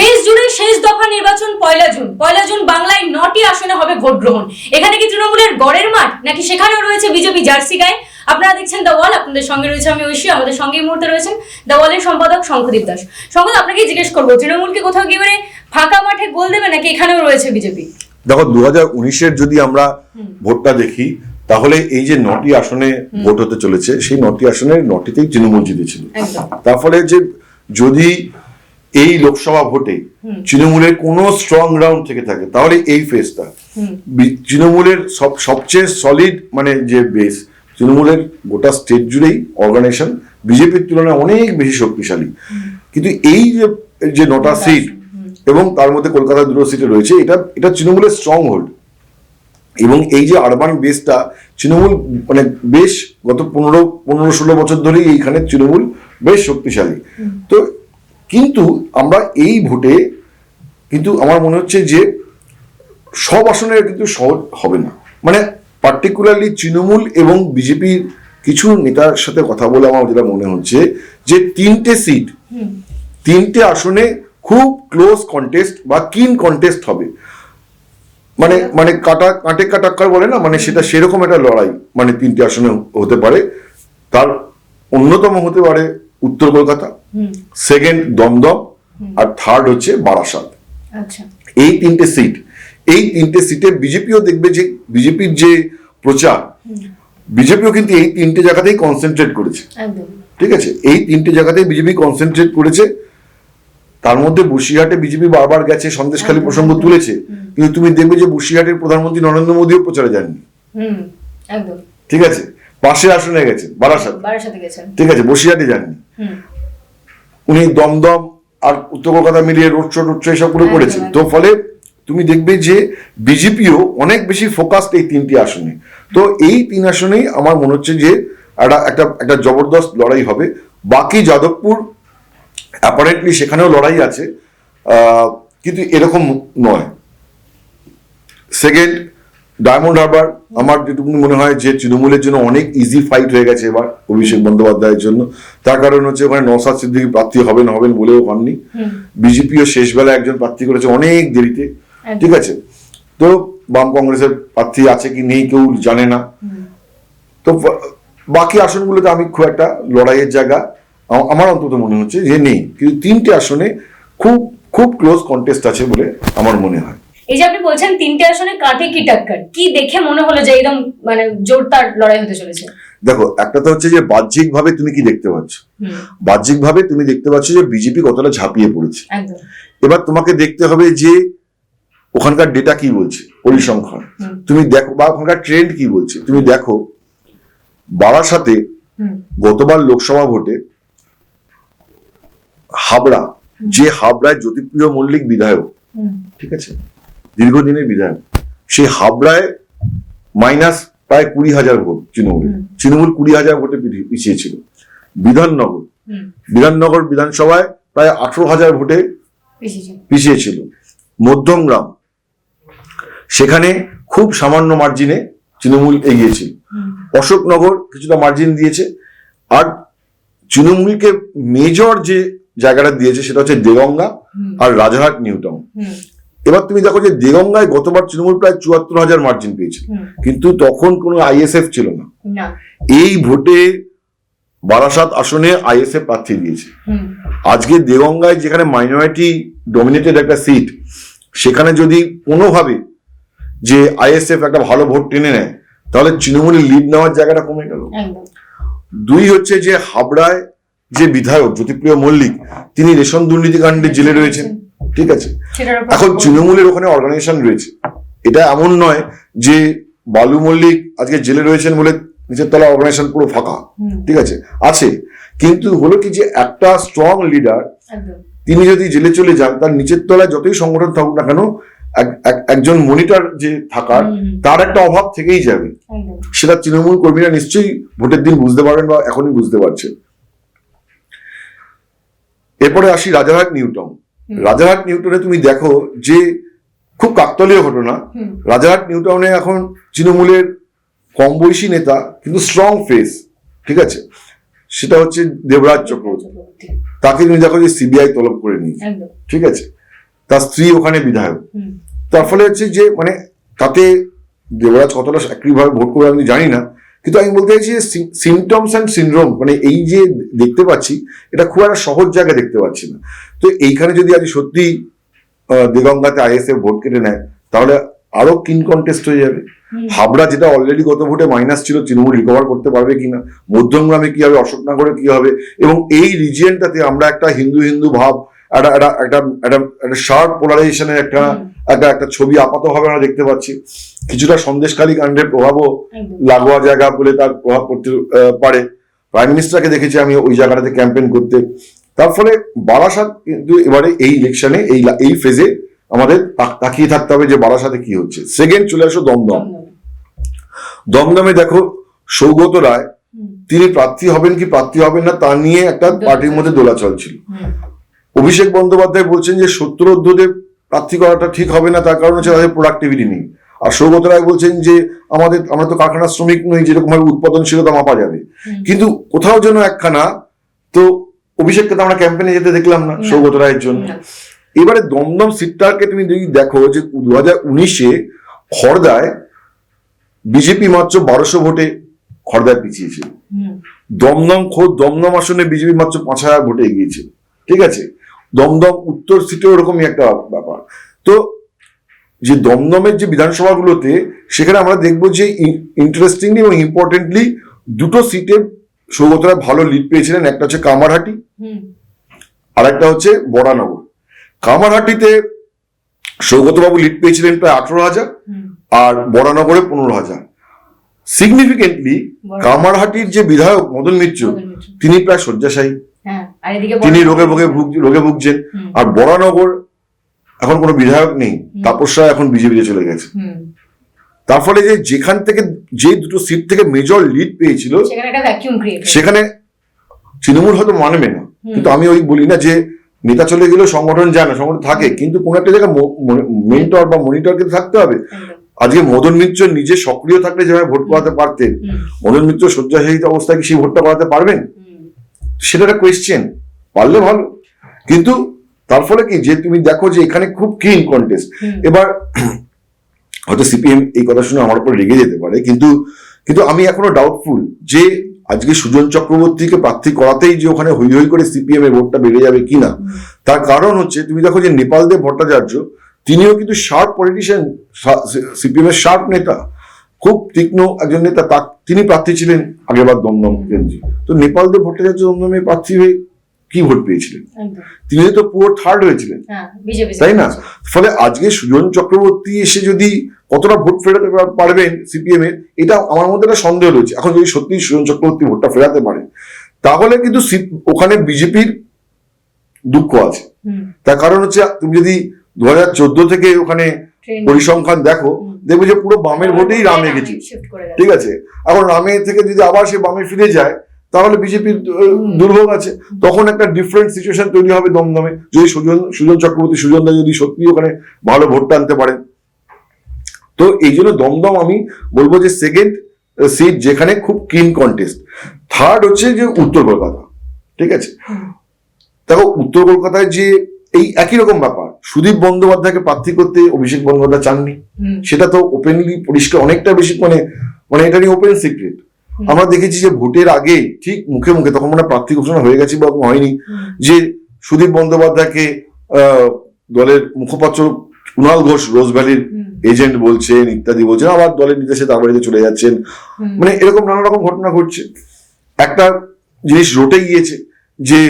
দেশ জুড়ে শেষ দফা নির্বাচন পয়লা জুন। পয়লা জুন বাংলায় নটি আসনে হবে ভোট গ্রহণ। এখানে কি তৃণমূলের গড়ের মাঠ নাকি সেখানেও রয়েছে বিজেপি জার্সি গায়ে? আপনারা দেখছেন দ্য ওয়াল আপনাদের সঙ্গে রয়েছে আমি ঐশী আমাদের সঙ্গে এই মুহূর্তে রয়েছেন দ্য ওয়ালের সম্পাদক শঙ্খদীপ দাস। শঙ্খদ আপনাকে জিজ্ঞেস করব তৃণমূলকে কোথাও গিয়ে মানে ফাঁকা মাঠে গোল দেবে নাকি এখানেও রয়েছে বিজেপি? দেখো দু হাজার উনিশের যদি আমরা ভোটটা দেখি তাহলে এই যে নটি আসনে ভোট হতে চলেছে সেই নটি আসনে নটিতেই তৃণমূল জিতেছিল। তার ফলে যে যদি এই লোকসভা ভোটে তৃণমূলের কোনো স্ট্রং গ্রাউন্ড থেকে থাকে। তাহলে এই ফেসটা তৃণমূলের সব সবচেয়ে সলিড মানে যে বেস তৃণমূলের গোটা স্টেট জুড়েই অর্গানাইজেশন বিজেপির তুলনায় অনেক বেশি শক্তিশালী। কিন্তু এই যে যে নটা সিট এবং তার মধ্যে কলকাতা দুটো সিটে রয়েছে এটা এটা তৃণমূলের স্ট্রং হোল্ড এবং এই যে আরবান বেসটা তৃণমূল মানে বেশ গত পনেরো পনেরো ষোলো বছর ধরেই এইখানে তৃণমূল বেশ শক্তিশালী। তো কিন্তু আমরা এই ভোটে কিন্তু আমার মনে হচ্ছে যে সব আসনে কিন্তু সহজ হবে না। মানে পার্টিকুলারলি তৃণমূল এবং বিজেপির কিছু নেতার সাথে কথা বলে আমার যেটা মনে হচ্ছে যে তিনটে সিট তিনটে আসনে খুব ক্লোজ কন্টেস্ট বা কিন কন্টেস্ট হবে। মানে মানে কাটা কাটে কাটাক্কার বলে না মানে সেটা সেরকম একটা লড়াই মানে তিনটে আসনে হতে পারে। তার অন্যতম হতে পারে উত্তর কলকাতা সেকেন্ড দমদম আর থার্ড হচ্ছে বারাসাত। আচ্ছা। এই তিনটে সিট এই তিনটে সিটে বিজেপিও দেখবে যে বিজেপির যে প্রচার বিজেপিও কিন্তু এই তিনটে জায়গাতেই কনসেন্ট্রেট করেছে। ঠিক আছে? এই তিনটে জায়গাতেই বিজেপি কনসেন্ট্রেট করেছে। তার মধ্যে বসিরহাটে বিজেপি বারবার গেছে সন্দেশখালী প্রসঙ্গ তুলেছে। কিন্তু তুমি দেখবে যে বসিরহাটের প্রধানমন্ত্রী নরেন্দ্র মোদীও প্রচারে যাননি হুম। ঠিক আছে? পাশে আসনে গেছে বারাসাত। ঠিক আছে বসিরহাটে যাননি। উনি দমদম আর উত্তর কলকাতা মিলিয়ে রোড শো টোড শো এসবগুলো একদম, করেছেন। তো ফলে তুমি দেখবে যে বিজেপিও অনেক বেশি ফোকাসড এই তিনটি আসনে। তো এই তিন আসনেই আমার মনে হচ্ছে যে একটা একটা একটা জবরদস্ত লড়াই হবে। বাকি যাদবপুর অ্যাপারেন্টলি সেখানেও লড়াই আছে। আহ, কিন্তু এরকম নয়। সেকেন্ড ডায়মন্ড হারবার আমার যেটুকু মনে হয় যে তৃণমূলের জন্য অনেক ইজি ফাইট হয়ে গেছে এবার অভিষেক বন্দ্যোপাধ্যায়ের জন্য। তার কারণ হচ্ছে ওখানে নসাদ সিদ্দিকি প্রার্থী হবেন হবেন বলেও হননি। বিজেপিও শেষবেলা একজন প্রার্থী করেছে অনেক দেরিতে। ঠিক আছে? তো বাম কংগ্রেসের প্রার্থী আছে কি নেই কেউ জানে না। তো বাকি আসনগুলোতে আমি খুব একটা লড়াইয়ের জায়গা আমার অন্তত মনে হচ্ছে যে নেই। কিন্তু তিনটে আসনে খুব খুব ক্লোজ কন্টেস্ট আছে বলে আমার মনে হয়। এই যে আপনি বলছেন তিনটে আসনে কাঠে কি টাক্কর? কি দেখে মনে হলো যে একদম মানে জোরদার লড়াই হতে চলেছে? দেখো একটা তো হচ্ছে যে বাহ্যিক ভাবে তুমি কি দেখতে পাচ্ছ? বাহ্যিক ভাবে তুমি দেখতে পাচ্ছ যে বিজেপি কতটা ঝাঁপিয়ে পড়েছে। এবার তোমাকে দেখতে হবে যে ওখানকার ডেটা কি বলছে? পরিসংখ্যান। তুমি দেখো বা ওখানকার ট্রেন্ড কি বলছে? তুমি দেখো বারাসাতে গতবার লোকসভা ভোটে হাবড়া যে হাবড়ায় জ্যোতিপ্রিয় মল্লিক বিধায়ক ঠিক আছে? দীর্ঘদিনের বিধায়ক সেই হাবড়ায় মাইনাস প্রায় কুড়ি হাজার ভোট তৃণমূল। তৃণমূল কুড়ি হাজার ভোটে পিছিয়ে- পিছিয়ে ছিল বিধাননগর বিধাননগর বিধানসভায় প্রায় আঠারো হাজার ভোটে বেশি পিছিয়ে ছিল মধ্যমগ্রাম। সেখানে খুব সামান্য মার্জিনে তৃণমূল এগিয়েছিল। অশোকনগর কিছুটা মার্জিন দিয়েছে। আর তৃণমূলকে মেজর যে জায়গাটা দিয়েছে সেটা হচ্ছে দেগঙ্গা আর রাজারহাট নিউ টাউন। হুম। এবার তুমি দেখো যে দেগঙ্গায় গতবার তৃণমূল প্রায় চুয়াত্তর হাজার মার্জিন পেয়েছে কিন্তু তখন কোনো আইএসএফ ছিল না। এই ভোটে বারাসাত আসনে আইএসএফ প্রার্থী দিয়েছে। আজকে দেগঙ্গায় যেখানে মাইনরিটি ডমিনেটেড একটা সিট সেখানে যদি কোনোভাবে যে আইএসএফ একটা ভালো ভোট টেনে নেয় তাহলে তৃণমূলের লিড নেওয়ার জায়গাটা কমে গেল। দুই হচ্ছে যে হাবড়ায় যে বিধায়ক জ্যোতিপ্রিয় মল্লিক তিনি রেশন দুর্নীতিকাণ্ডে জেলে রয়েছেন। ঠিক আছে? এখন তৃণমূলের ওখানে অর্গানাইজেশন রয়েছে। এটা এমন নয় যে বালু মল্লিক আজকে জেলে রয়েছেন বলে নিচের তলা অর্গানাইজেশন পুরো ফাঁকা। ঠিক আছে? আছে। কিন্তু হলো কি যে একটা স্ট্রং লিডার তিনি যদি জেলে চলে যান তার নিচের তলায় যতই সংগঠন থাকুক না কেন এক- এক- একজন মনিটর যে থাকার। তার একটা অভাব থেকেই যাবে। সেটা তৃণমূল কর্মীরা নিশ্চয়ই ভোটের দিন বুঝতে পারবেন বা এখনই বুঝতে পারছেন এরপরে আসি রাজারহাট নিউটন রাজারহাট নিউটনে তুমি দেখো যে খুব কাকতলীয় ঘটনা। রাজারহাট নিউটাউনে এখন তৃণমূলের কম বয়সী নেতা কিন্তু স্ট্রং ফেস ঠিক আছে? সেটা হচ্ছে দেবরাজ চক্রবর্তী। তাকে তুমি দেখো যে সিবিআই তলব করে নিয়েছে। ঠিক আছে? তার স্ত্রী ওখানে বিধায়ক। তার ফলে হচ্ছে যে মানে তাতে দেবরাজ কতটা একইভাবে ভোট করবে আমি জানি না কিন্তু আমি বলতে চাইছি যে সিমটমস অ্যান্ড সিনড্রোম মানে এই যে দেখতে পাচ্ছি এটা খুব একটা সহজ জায়গায় দেখতে পাচ্ছি না তো এইখানে যদি আজ সত্যি দিগঙ্গাতে আইএসএফ ভোট কেটে নেয় তাহলে আরও কিন কন্টেস্ট হয়ে যাবে। হাবড়া যেটা অলরেডি গত ভোটে মাইনাস ছিল তৃণমূল রিকভার করতে পারবে কিনা মধ্যমগ্রামে কি হবে অশোকনগরে কি হবে এবং এই রিজিয়নটাতে আমরা একটা হিন্দু হিন্দু ভাব একটা একটা একটা একটা শার্প পোলারাইজেশনের একটা একটা একটা ছবি আপাতভাবে আমরা দেখতে পাচ্ছি। কিছুটা সন্দেশখালী কাণ্ডের প্রভাবও লাগোয়া জায়গা বলে তার প্রভাব পড়তে পারে। প্রাইম মিনিস্টারকে দেখেছি আমি ওই জায়গাটাতে ক্যাম্পেইন করতে। তার ফলে বারাসাত কিন্তু এবারে এই ইলেকশনে এই এই ফেজে আমাদের তাকিয়ে থাকতে হবে যে বারাসাতে কি হচ্ছে। সেকেন্ড চলে আসো দমদম। দমদম। দেখো সৌগত রায় তিনি প্রার্থী হবেন কি প্রার্থী হবেন না তা নিয়ে একটা পার্টির মধ্যে দোলাচল ছিল। অভিষেক বন্দ্যোপাধ্যায় বলছেন যে সত্তর সত্তরোর্ধদের প্রার্থী করাটা ঠিক হবে না তার কারণ হচ্ছে তাদের প্রোডাক্টিভিটি নেই। আর সৌগত রায় বলছেন যে আমাদের আমরা তো কারখানা শ্রমিক নই যেরকম ভাবে উৎপাদনশীলতা মাপা যাবে। কিন্তু কোথাও যেন একখানা তো অভিষেককে তো আমরা ক্যাম্পেনে যেতে দেখলাম না। সৌগত রায়ের জন্য। এবারে দমদম সিটটাকে তুমি যদি দেখো যে দু হাজার উনিশে খড়দায় বিজেপি মাত্র বারোশো ভোটে খড়দায় পিছিয়েছিল দমদম খোদ দমদম আসনে বিজেপি মাত্র পাঁচ হাজার ভোটে এগিয়েছিল ঠিক আছে? দমদম উত্তর সিটে ওরকমই একটা ব্যাপার। তো যে দমদমের যে বিধানসভাগুলোতে সেখানে আমরা দেখব যে ইন্টারেস্টিংলি এবং ইম্পর্টেন্টলি দুটো সিটে সৌগতরা ভালো লিড পেয়েছিলেন। একটা হচ্ছে কামারহাটি আর একটা হচ্ছে বরানগর কামারহাটিতে সৌগতবাবু লিড পেয়েছিলেন প্রায় আঠারো হাজার আর বরানগরে পনেরো হাজার। সিগনিফিকেন্টলি কামারহাটির যে বিধায়ক মদন মিত্র। তিনি প্রায় শয্যাশায়ী। তিনি রোগে ভোগে রোগে ভুগছেন। আর বরানগর এখন কোনো বিধায়ক নেই। তাপস রায় এখন বিজেপিতে চলে গেছে। তার ফলে যে যেখান থেকে যে দুটো সিট থেকে মেজর লিড পেয়েছিল সেখানে তৃণমূল হয়তো মানবে না। কিন্তু আমি ওই বলি না যে নেতা চলে গেলেও সংগঠন যায় না সংগঠন থাকে। কিন্তু কোন একটা জায়গায় মেন্টর বা মনিটরকে থাকতে হবে। আজকে মদন মিত্র নিজে সক্রিয় থাকলে যেভাবে ভোট করাতে পারতেন মদন মিত্র শয্যাশায়িত অবস্থায় কি সেই ভোটটা করাতে পারবেন? সেটা একটা কোয়েশ্চেন পারলে ভালো। কিন্তু তার ফলে কি যে তুমি দেখো যে এখানে খুব ক্লিন কন্টেস্ট এবার হয়তো সিপিএম এই কথা শুনে আমার উপর রেগে যেতে পারে কিন্তু কিন্তু আমি এখনও ডাউটফুল যে আজকে সুজন চক্রবর্তীকে প্রার্থী করাতেই যে ওখানে হই হই করে সিপিএম এর ভোটটা বেড়ে যাবে কিনা। তার কারণ হচ্ছে তুমি দেখো যে নেপাল দেব ভট্টাচার্য তিনিও কিন্তু শার্প পলিটিশিয়ান সিপিএম এর শার্প নেতা। খুব তীক্ষ্ণ একজন নেতা তিনি প্রার্থী ছিলেন আগেরবার দমদম কেন্দ্রে। তো নেপাল দেব ভট্টাচার্য দমদমে প্রার্থী হয়ে কি ভোট পেয়েছিলেন? তিনি তো পুরো থার্ড হয়েছিলেন। হ্যাঁ তাই না? ফলে আজকে সুজন চক্রবর্তী এসে যদি কতটা ভোট ফেরাতে পারবেন সিপিএম এর এটা আমার মধ্যে একটা সন্দেহ রয়েছে। এখন যদি সত্যি সুজন চক্রবর্তী ভোটটা ফেরাতে পারে তাহলে কিন্তু ওখানে বিজেপির দুঃখ আছে। তার কারণ হচ্ছে তুমি যদি দু হাজার চোদ্দ থেকে ওখানে পরিসংখ্যান দেখো। দেখবে যে পুরো বামের ভোটেই রামে গেছে। ঠিক আছে? এখন রামে থেকে যদি আবার সে বামে ফিরে যায় তাহলে বিজেপির দুর্ভোগ আছে। তখন একটা ডিফারেন্ট সিচুয়েশন তৈরি হবে দমদমে। যদি সুজন সুজন চক্রবর্তী সুজনদা যদি সত্যি ওখানে ভালো ভোটটা আনতে পারেন তো এই জন্য দমদম আমি বলব যে সেকেন্ড সিট যেখানে খুব কিন কন্টেস্ট থার্ড হচ্ছে যে উত্তর কলকাতা। ঠিক আছে? দেখো উত্তর কলকাতায় যে এই একই রকম ব্যাপার। সুদীপ বন্দ্যোপাধ্যায়কে প্রার্থী করতে অভিষেক বন্দ্যোপাধ্যায় চাননি। সেটা তো ওপেনলি পরিষ্কার অনেকটা বেশি মানে মানে এটা নিয়ে ওপেন সিক্রেট আমরা দেখেছি যে ভোটের আগে ঠিক মুখে মুখে তখন মানে প্রার্থী ঘোষণা হয়ে গেছে বা হয়নি যে সুদীপ বন্দ্যোপাধ্যায়কে আহ, দলের মুখপাত্র কুণাল ঘোষ রোজ ভ্যালির এজেন্ট বলছেন ইত্যাদি বলছেন আবার দলের নির্দেশে তার বাড়িতে চলে যাচ্ছেন। মানে এরকম নানা রকম ঘটনা ঘটছে। একটা জিনিস রটে গিয়েছে যে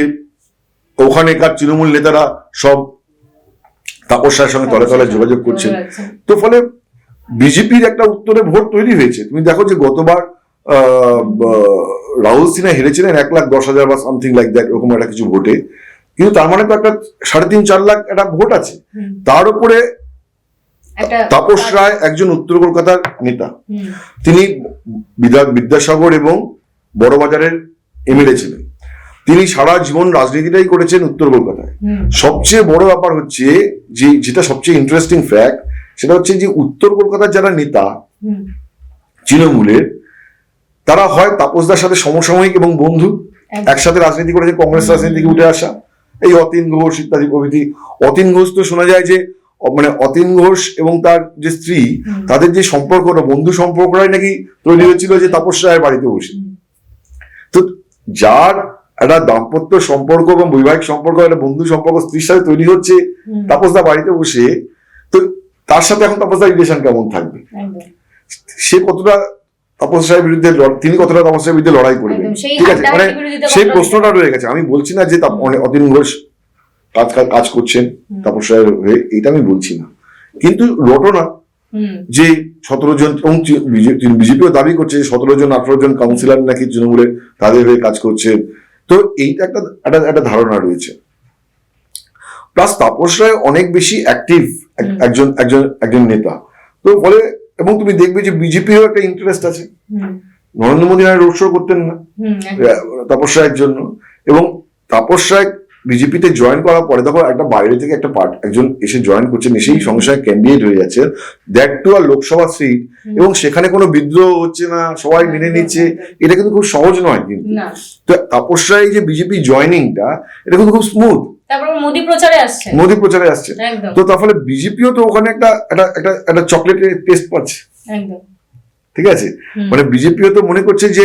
ওখানেকার তৃণমূল নেতারা সব তাপস্যার সঙ্গে তলে তলে যোগাযোগ করছেন। তো ফলে বিজেপির একটা উত্তরে ভোট তৈরি হয়েছে। তুমি দেখো যে গতবার রাহুল সিনহা হেরেছিলেন এক লাখ দশ হাজার বা সামথিং লাইক দ্যাট এরকম একটা কিছু ভোটে। কিন্তু তার মানে তো একটা সাড়ে তিন চার লাখ একটা ভোট আছে। তার উপরে তাপস রায় একজন উত্তর কলকাতার নেতা। তিনি বিদ্যা বিদ্যাসাগর এবং বড়বাজারের এমএলএ ছিলেন। তিনি সারা জীবন রাজনীতিটাই করেছেন উত্তর কলকাতায়। সবচেয়ে বড় ব্যাপার হচ্ছে যে যেটা সবচেয়ে ইন্টারেস্টিং ফ্যাক্ট সেটা হচ্ছে যে উত্তর কলকাতার যারা নেতা তৃণমূলের তারা হয় তাপসদার সাথে সমসাময়িক এবং বন্ধু। একসাথে রাজনীতি করেছে কংগ্রেস রাজনীতি থেকে উঠে আসা। এই অতীন ঘোষ ইত্যাদি প্রভৃতি। অতীন ঘোষ তো শোনা যায় যে মানে অতীন ঘোষ এবং তার যে স্ত্রী তাদের যে সম্পর্কটা বন্ধু সম্পর্কটাই নাকি তৈরি হয়েছিল যে তাপস রায়ের বাড়িতে বসে। তো যার একটা দাম্পত্য সম্পর্ক এবং বৈবাহিক সম্পর্ক একটা বন্ধু সম্পর্ক স্ত্রীর সাথে তৈরি হচ্ছে তাপসদা বাড়িতে বসে তো তার সাথে এখন তাপসদার রিলেশন কেমন থাকবে? সে কতটা তাপস বিরুদ্ধে তিনি কতটা তাপস বিরুদ্ধে লড়াই করবেন? ঠিক আছে? মানে সেই প্রশ্নটা রয়ে গেছে। আমি বলছি না যে অতীন ঘোষ কাজ কাজ- করছেন। তাপস হয়ে এটা আমি বলছি না। কিন্তু রটনা হুম, যে সতেরো জন এবং বিজেপিও দাবি করছে সতেরো জন আঠারো জন কাউন্সিলর নাকি তৃণমূলে তাদের হয়ে কাজ করছে। তো এইটা একটা একটা একটা ধারণা রয়েছে। প্লাস তাপস রায় অনেক বেশি অ্যাক্টিভ। একজন একজন একজন নেতা। তো ফলে এবং তুমি দেখবে যে বিজেপিরও একটা ইন্টারেস্ট আছে। নরেন্দ্র মোদী রোড শো করতেন না। তাপস রায়ের জন্য। এবং তাপস রায় বিজেপিতে জয়েন করার পরে দেখো একটা বাইরে থেকে একটা পার্ট একজন এসে জয়েন করছেন এসেই সঙ্গে সঙ্গে ক্যান্ডিডেট হয়ে যাচ্ছে। দ্যাট টু আর লোকসভা সিট এবং সেখানে কোনো বিদ্রোহ হচ্ছে না সবাই মেনে নিচ্ছে। এটা কিন্তু খুব সহজ নয় কিন্তু। তো তাপস রায় যে বিজেপি জয়নিংটা এটা কিন্তু খুব স্মুথ তারপর মোদি প্রচারে আসছে। মোদী প্রচারে আসছে। তো তার ফলে বিজেপিও তো ওখানে একটা একটা একটা একটা চকলেটের টেস্ট পাচ্ছে। ঠিক আছে? মানে বিজেপিও তো মনে করছে যে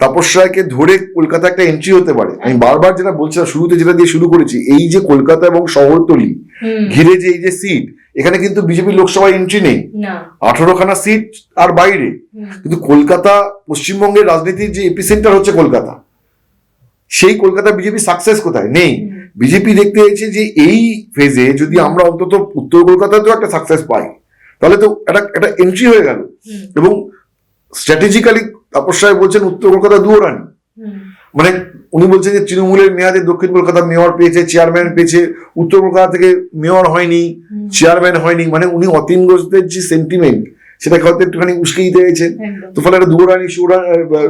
তাপস রায়কে ধরে কলকাতা একটা এন্ট্রি হতে পারে। আমি বারবার যেটা বলছিলাম শুরুতে যেটা দিয়ে শুরু করেছি এই যে কলকাতা এবং শহরতলি ঘিরে যে এই যে সিট এখানে কিন্তু বিজেপি লোকসভায় এন্ট্রি নেই। আঠারোখানা সিট আর বাইরে। কিন্তু কলকাতা পশ্চিমবঙ্গের রাজনীতির যে এপিসেন্টার হচ্ছে কলকাতা সেই কলকাতা বিজেপি সাকসেস কোথায়? নেই। বিজেপি দেখতে চাইছে যে এই ফেজে যদি আমরা অন্তত উত্তর কলকাতাতেও একটা সাকসেস পাই। তাহলে তো একটা একটা এন্ট্রি হয়ে গেল। এবং স্ট্র্যাটেজিক্যালি তাপস রায় বলছেন উত্তর কলকাতা দুয়ারানি হুম, মানে উনি বলছেন যে তৃণমূলের মেয়াদে দক্ষিণ কলকাতা মেয়র পেয়েছে চেয়ারম্যান পেয়েছে উত্তর কলকাতা থেকে মেয়র হয়নি চেয়ারম্যান হয়নি মানে উনি অতীন ঘোষদের যে সেন্টিমেন্ট সেটাকে হয়তো একটুখানি উস্কে দিতে চাইছেন তো ফলে একটা দুয়ারানি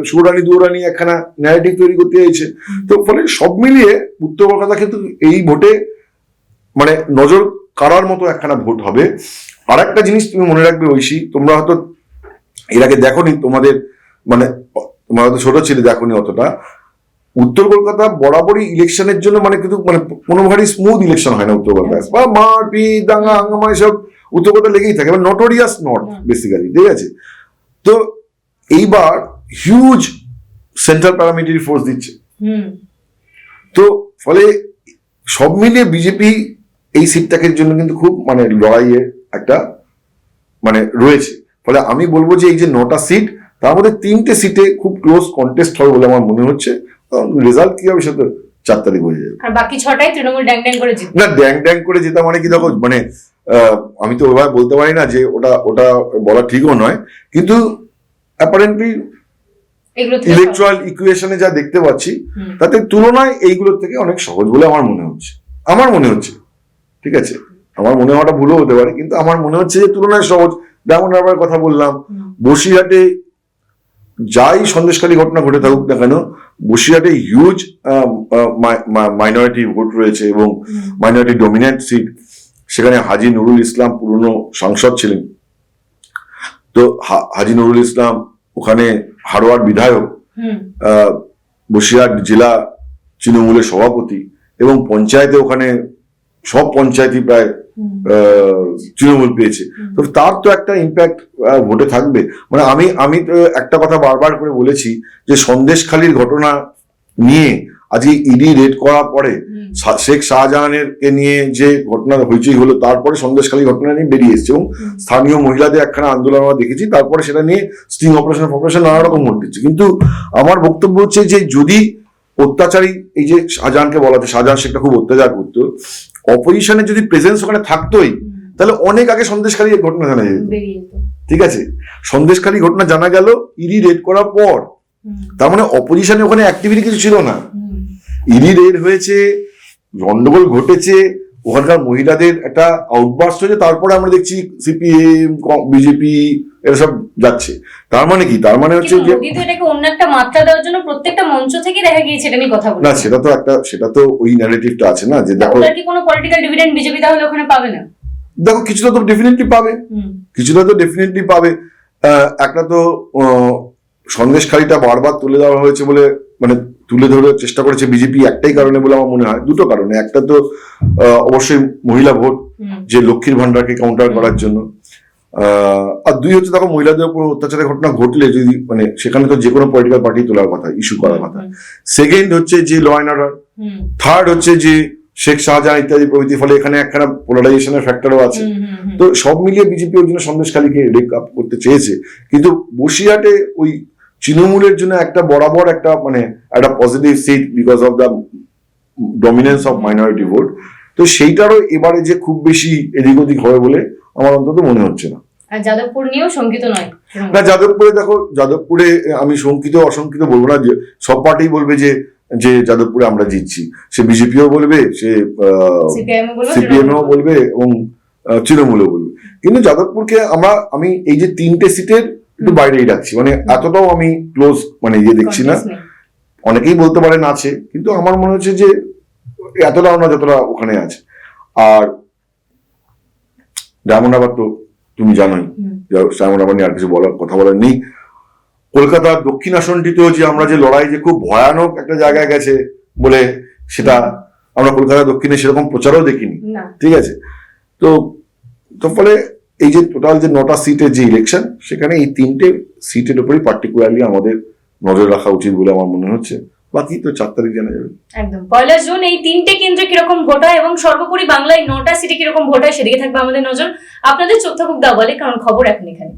সুরানি দুয়ারানি একখানা ন্যারেটিভ তৈরি করতে চাইছে। তো ফলে সব মিলিয়ে উত্তর কলকাতা কিন্তু এই ভোটে মানে নজর কাড়ার মতো একখানা ভোট হবে। আর একটা জিনিস তুমি মনে রাখবে ঐশী তোমরা হয়তো এর আগে দেখোনি তোমাদের মানে তোমরা হয়তো ছোট ছিলে দেখোনি অতটা। উত্তর কলকাতা বরাবরই ইলেকশনের জন্য মানে কিন্তু মানে কোনো ভারী স্মুথ ইলেকশন হয় না উত্তর কলকাতায়। বা মারপিট দাঙ্গা হাঙ্গামা এসব উত্তর কলকাতা লেগেই থাকে বা নটোরিয়াস নট বেসিক্যালি ঠিক আছে? তো এইবার হিউজ সেন্ট্রাল প্যারামিলিটারি ফোর্স দিচ্ছে। হুম। তো ফলে সব মিলিয়ে বিজেপি এই সিটটাকে জন্য কিন্তু খুব মানে লড়াইয়ের একটা মানে রয়েছে। ফলে আমি বলব যে এই যে নটা সিট তার মধ্যে তিনটে সিটে খুব ক্লোজ কন্টেস্ট হবে বলে আমার মনে হচ্ছে। রেজাল্ট কি হবে সেটা চার তারিখ হয়ে যাবে। আর বাকি ছটাই তৃণমূল ড্যাং ড্যাং করে না ড্যাং ড্যাং করে যেটা মানে কি দেখো মানে আমি তো ওইভাবে বলতে পারি না যে ওটা ওটা বলা ঠিকও নয়। কিন্তু অ্যাপারেন্টলি ইলেকট্রাল ইকুয়েশনে যা দেখতে পাচ্ছি তাতে তুলনায় এইগুলোর থেকে অনেক সহজ বলে আমার মনে হচ্ছে। আমার মনে হচ্ছে ঠিক আছে? আমার মনে হওয়াটা ভুলও হতে পারে কিন্তু আমার মনে হচ্ছে যে তুলনায় সহজ। যেমন আবার কথা বললাম বসিরহাটে যাই সন্দেশকারী ঘটনা ঘটে থাকুক না কেন বসিরহাটে হিউজ মাইনরিটি ভোট রয়েছে এবং মাইনরিটি ডমিনেন্ট সিট সেখানে হাজি নুরুল ইসলাম পুরনো সাংসদ ছিলেন। তো হাজি নুরুল ইসলাম ওখানে হারোয়ার বিধায়ক আহ, বসিরহাট জেলা তৃণমূলের সভাপতি এবং পঞ্চায়েতে ওখানে সব পঞ্চায়েতই প্রায় আহ, তৃণমূল পেয়েছে। তো তার তো একটা ইম্প্যাক্ট ভোটে থাকবে। মানে আমি আমি তো একটা কথা বারবার করে বলেছি যে সন্দেশখালীর ঘটনা নিয়ে আজকে ইডি রেড করার পরে শেখ শাহজাহানের কে নিয়ে যে ঘটনা হইচই হলো তারপরে সন্দেশখালী ঘটনা নিয়ে বেরিয়ে এসছে এবং স্থানীয় মহিলাদের একখানা আন্দোলন আমরা দেখেছি তারপরে সেটা নিয়ে স্টিং অপারেশন অপারেশন নানা রকম ঘটেছে কিন্তু আমার বক্তব্য হচ্ছে যে যদি অত্যাচারী এই যে শাহজাহানকে বলা হচ্ছে শাহজাহান শেখটা খুব অত্যাচার করতো অপোজিশনের যদি প্রেজেন্স ওখানে থাকতোই তাহলে অনেক আগে সন্দেশকারী ঘটনা জানা যেত। ঠিক আছে? সন্দেশকারী ঘটনা জানা গেল ইডি রেড করার পর। তার মানে অপোজিশনে ওখানে অ্যাক্টিভিটি কিছু ছিল না। ইডি রেড হয়েছে গন্ডগোল ঘটেছে ওখানকার মহিলাদের একটা আউটবাস্ট হয়েছে তারপরে আমরা দেখছি সিপিএম বিজেপি এরা সব যাচ্ছে। তার মানে কি? তার মানে হচ্ছে যে অন্য একটা মাত্রা দেওয়ার জন্য প্রত্যেকটা মঞ্চ থেকে দেখা গিয়েছে এটা নিয়ে কথা না সেটা তো একটা সেটা তো ওই ন্যারেটিভটা আছে না যে দেখো কি কোনো পলিটিক্যাল ডিভিডেন্ড বিজেপি তাহলে ওখানে পাবে না? দেখো কিছুটা তো ডেফিনেটলি পাবে। কিছুটা তো ডেফিনেটলি পাবে। আহ, একটা তো সন্দেশখালীটা বারবার তুলে দেওয়া হয়েছে বলে মানে তুলে ধরার চেষ্টা করেছে বিজেপি একটাই কারণে বলে আমার মনে হয় দুটো কারণে। একটা তো অবশ্যই মহিলা ভোট যে লক্ষ্মীর ভান্ডারকে কাউন্টার করার জন্য। আর দুই হচ্ছে দেখো মহিলাদের উপর অত্যাচারের ঘটনা ঘটলে যদি মানে সেখানে তো যে কোনো পলিটিক্যাল পার্টি তোলার কথা ইস্যু করার কথা। সেকেন্ড হচ্ছে যে ল অ্যান্ড অর্ডার থার্ড হচ্ছে যে শেখ শাহজাহান ইত্যাদি প্রভৃতি ফলে এখানে একখানা পোলারাইজেশনের ফ্যাক্টরও আছে। তো সব মিলিয়ে বিজেপি ওর জন্য সন্দেশখালীকে রেক আপ করতে চেয়েছে। কিন্তু বসিরহাটে ওই তৃণমূলের জন্য একটা বরাবর একটা মানে একটা positive seat because of the dominance of minority vote তো সেইটারও এবারে যে খুব বেশি এদিক ওদিক হবে বলে আমার অন্তত মনে হচ্ছে না। যাদবপুর নিয়েও শঙ্কিত নয় না যাদবপুরে দেখো যাদবপুরে আমি শঙ্কিত অশঙ্কিত বলব না যে সব পার্টি বলবে যে যে যাদবপুরে আমরা জিতছি। সে বিজেপিও বলবে সে সিপিএমও বলবে এবং তৃণমূলও বলবে। কিন্তু যাদবপুরকে আমরা আমি এই যে তিনটে সিটের একটু বাইরেই রাখছি মানে এতটাও আমি ক্লোজ মানে ইয়ে দেখছি না। অনেকেই বলতে পারেন আছে কিন্তু আমার মনে হচ্ছে যে এতটাও না যতটা ওখানে আছে। আর ডায়মন্ডাবাদ তো তুমি জানোই হুম, ডায়মন্ডাবাদ নিয়ে আর কিছু বলার কথা বলার নেই। কলকাতার দক্ষিণ আসনটিতেও যে আমরা যে লড়াই যে খুব ভয়ানক একটা জায়গায় গেছে বলে সেটা আমরা কলকাতা দক্ষিণে সেরকম প্রচারও দেখিনি। ঠিক আছে? তো তো ফলে এই যে টোটাল যে নটা সিটের যে ইলেকশন সেখানে এই তিনটে সিটের উপরই পার্টিকুলারলি আমাদের নজর রাখা উচিত বলে আমার মনে হচ্ছে। বাকি তো চার তারিখ জানা যাবে। একদম। পয়লা জুন এই তিনটে কেন্দ্রে কীরকম ভোট হয় এবং সর্বোপরি বাংলায় নটা সিটে কীরকম ভোট হয় সেদিকে থাকবে আমাদের নজর। আপনাদের চোখ থাকুক দাও বলে, কারণ খবর এখন এখানে।